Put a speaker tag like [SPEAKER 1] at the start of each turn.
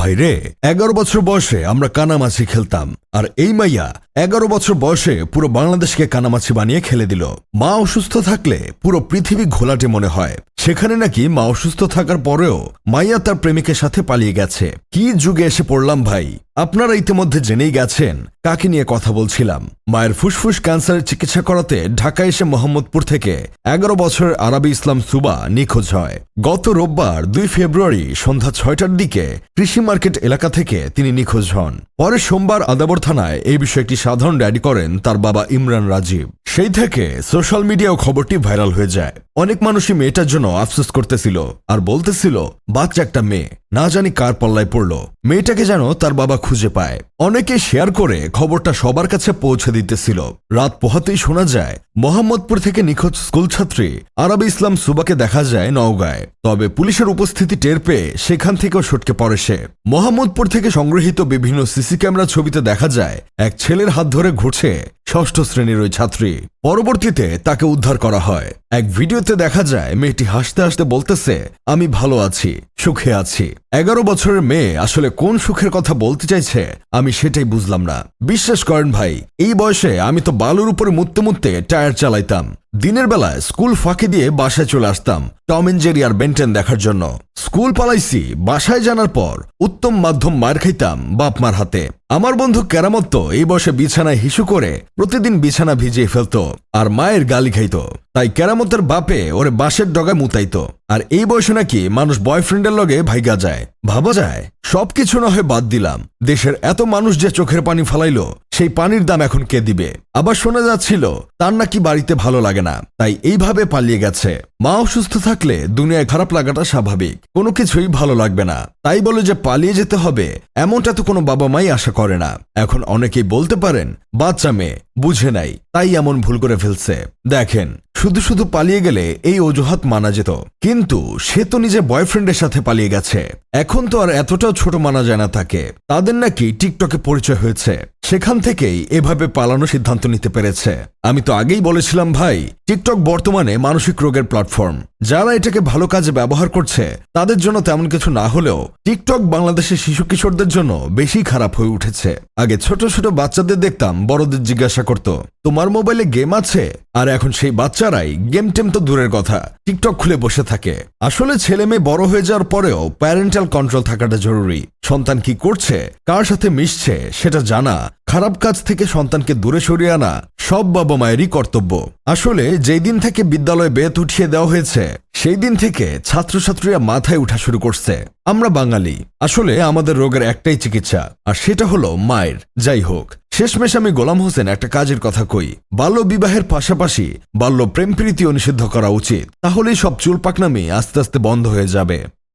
[SPEAKER 1] ভাই রে, এগারো বছর বয়সে আমরা কানামাছি খেলতাম, আর এই মাইয়া এগারো বছর বয়সে পুরো বাংলাদেশকে কানামাছি বানিয়ে খেলে দিল। মা অসুস্থ থাকলে পুরো পৃথিবী ঘোলাটে মনে হয়। সেখানে নাকি মা অসুস্থ থাকার পরেও মাইয়া তার প্রেমিকের সাথে পালিয়ে গেছে। কি যুগে এসে পড়লাম ভাই? আপনারা ইতিমধ্যে জেনেই গেছেন, কাকে নিয়ে কথা বলছিলাম। মায়ের ফুসফুস ক্যান্সারের চিকিৎসা করাতে ঢাকা এসে মোহাম্মদপুর থেকে এগারো বছরের আরবি ইসলাম সুবা নিখোঁজ হয়। গত রোববার দুই ফেব্রুয়ারি সন্ধ্যা ছয়টার দিকে কৃষি মার্কেট এলাকা থেকে তিনি নিখোঁজ হন। পরে সোমবার আদাবর থানায় এই বিষয়ে একটি সাধারণ ডায়েরি করেন তার বাবা ইমরান রাজীব। সেই থেকে সোশ্যাল মিডিয়াও খবরটি ভাইরাল হয়ে যায়। অনেক মানুষই মেয়েটার জন্য আফসোস করতেছিল আর বলতেছিল বাচ্চা একটা মেয়ে, না জানি কার পাল্লায় পড়ল। মেয়েটাকে যেন তার বাবা খুঁজে পায়। অনেকে শেয়ার করে খবরটা সবার কাছে পৌঁছে দিতেছিল। রাত পোহাতেই শোনা যায়, মোহাম্মদপুর থেকে নিখোঁজ স্কুলছাত্রী আরব ইসলাম সুবাকে দেখা যায় নওগাঁয়। তবে পুলিশের উপস্থিতি টের পেয়ে সেখান থেকেও সটকে পড়ে সে। মোহাম্মদপুর থেকে সংগৃহীত বিভিন্ন সিসি ক্যামেরা ছবিতে দেখা যায়, এক ছেলের হাত ধরে ঘুরছে ষষ্ঠ শ্রেণির ওই ছাত্রী। পরবর্তীতে তাকে উদ্ধার করা হয়। এক ভিডিওতে দেখা যায় মেয়েটি হাসতে হাসতে বলতেছে, আমি ভালো আছি, সুখে আছি। এগারো বছরের মেয়ে আসলে কোন সুখের কথা বলতে চাইছে, আমি সেটাই বুঝলাম না। বিশ্বাস করেন ভাই, এই বয়সে আমি তো বালুর উপরে মুততে মুততে টায়ার চালাইতাম। দিনের বেলায় স্কুল ফাঁকি দিয়ে বাসায় চলে আসতাম টম এন্ড জেরি আর বেন্টেন দেখার জন্য। স্কুল পালাইছি, বাসায় জানার পর উত্তম মাধ্যম মার খাইতাম বাপ মার হাতে। আমার বন্ধু কেরামত তো এই বয়সে বিছানায় হিসু করে প্রতিদিন বিছানা ভিজিয়ে ফেলত আর মায়ের গালি খাইত। তাই কেরামতের বাপে ওরে বাঁশের ডগায় মুতাইত। আর এই বয়সে নাকি মানুষ বয়ফ্রেন্ডের লগে ভাইগা যায়। ভাবা যায়, সবকিছু না হয় বাদ দিলাম। দেশের এত মানুষ যে চোখের পানি ফালাইলো, সেই পানির দাম এখন কে দিবে? আবার শোনা যাচ্ছিল, তার নাকি বাড়িতে ভালো লাগে না, তাই এইভাবে পালিয়ে গেছে। মা অসুস্থ থাকলে দুনিয়ায় খারাপ লাগাটা স্বাভাবিক, কোনো কিছুই ভালো লাগবে না। তাই বলে যে পালিয়ে যেতে হবে, এমনটা তো কোনো বাবা মাই আশা করে না। এখন অনেকেই বলতে পারেন, বাচ্চা মেয়ে, বুঝে নাই, তাই এমন ভুল করে ফেলছে। দেখেন, শুধু শুধু পালিয়ে গেলে এই অজুহাত মানা যেত। কিন্তু সে তো নিজের বয়ফ্রেন্ডের সাথে পালিয়ে গেছে। এখন তো আর এতটাও ছোট মানা যায় না তাকে। তাদের নাকি টিকটকে পরিচয় হয়েছে। সেখান থেকেই এভাবে পালানোর সিদ্ধান্ত নিতে পেরেছে। আমি তো আগেই বলেছিলাম, ভাই, টিকটক বর্তমানে মানসিক রোগের প্ল্যাটফর্ম যারা এটাকে ভালো কাজে ব্যবহার করছে, তাদের জন্য তেমন কিছু না হলেও টিকটক বাংলাদেশের শিশু কিশোরদের জন্য বেশি খারাপ হয়ে উঠেছে। আগে ছোট ছোট বাচ্চাদের দেখতাম বড়দের জিজ্ঞাসা করত, তোমার মোবাইলে গেম আছে? আর এখন সেই বাচ্চারাই গেম টেম তো দূরের কথা, টিকটক খুলে বসে থাকে। আসলে ছেলে মেয়ে বড় হয়ে যাওয়ার পরেও প্যারেন্টাল কন্ট্রোল থাকাটা জরুরি। সন্তান কি করছে, কার সাথে মিশছে, সেটা জানা খারাপ কাজ থেকে সন্তানকে দূরে সরিয়ে আনা সব বাবা মায়েরই কর্তব্য। আসলে যেই দিন থেকে বিদ্যালয়ে বেত উঠিয়ে দেওয়া হয়েছে, সেই দিন থেকে ছাত্রছাত্রীরা মাথায় উঠা শুরু করছে। আমরা বাঙালি, আসলে আমাদের রোগের একটাই চিকিৎসা, আর সেটা হলো মায়ের। যাই হোক, শেষমেশ আমি গোলাম হোসেন একটা কাজের কথা কই। বাল্য বিবাহের পাশাপাশি বাল্য প্রেম প্রীতিও নিষিদ্ধ করা উচিত। তাহলেই সব চুল পাকনামি আস্তে আস্তে বন্ধ হয়ে যাবে।